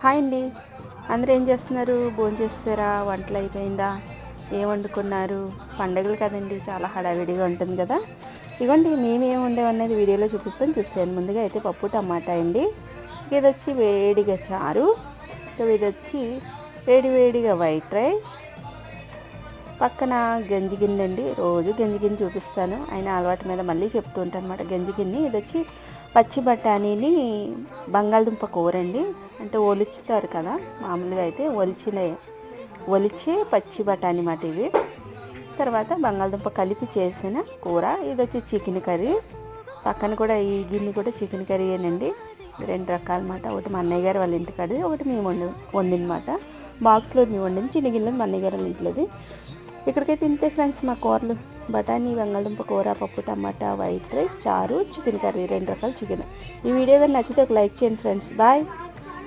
Hi అండి. అందరూ ఏం చేస్తున్నారు? భోంచేస్తారా వంటలు అయిపోయిందా? ఏం వండుకున్నారు? పండగలు కదండి చాలా హడావిడిగా ఉంటుంది కదా. ఇవ్వండి మేమేం వండేవన్నది వీడియోలో చూపిస్తాను చూసాను ముందుగా అయితే పప్పు టమాటా అండి. ఇది వచ్చి వేడిగా చారు. ఇది వచ్చి వేడి వేడిగా వైట్ రైస్. పక్కన గంజి గిన్నె అండి. రోజు గంజి గిన్నె చూపిస్తాను. ఆయన అలవాటు మీద మళ్ళీ చెప్తూ ఉంటాను అనమాట గంజి గిన్నె ఇది వచ్చి పచ్చి బఠానీని బంగాళదుంప కూర అండి అంటే ఒలుచుతారు కదా మామూలుగా అయితే ఒలిచిన ఒలిచే పచ్చి బఠానీ మాట ఇవి. తర్వాత బంగాళదుంప కలిపి చేసిన కూర ఇది వచ్చి చికెన్ కర్రీ. పక్కన కూడా ఈ గిన్నె కూడా చికెన్ కర్రీయేనండి. రెండు రకాల మాట. ఒకటి మా అన్నయ్య గారు వాళ్ళ ఇంటికాడది ఒకటి మేము వండి వండినమాట బాక్స్లో మేము వండింది చిన్న గిన్నెలు మా అన్నయ్య గారు వాళ్ళ ఇంట్లోది. ఇక్కడికైతే ఇంతే ఫ్రెండ్స్ మా కూరలు. బఠానీ బంగాళదుంప కూర పప్పు టమాటా వైట్ రైస్ చారు చికెన్ కర్రీ రెండు రకాల చికెన్. ఈ వీడియో కానీ నచ్చితే ఒక లైక్ చేయండి ఫ్రెండ్స్. బాయ్.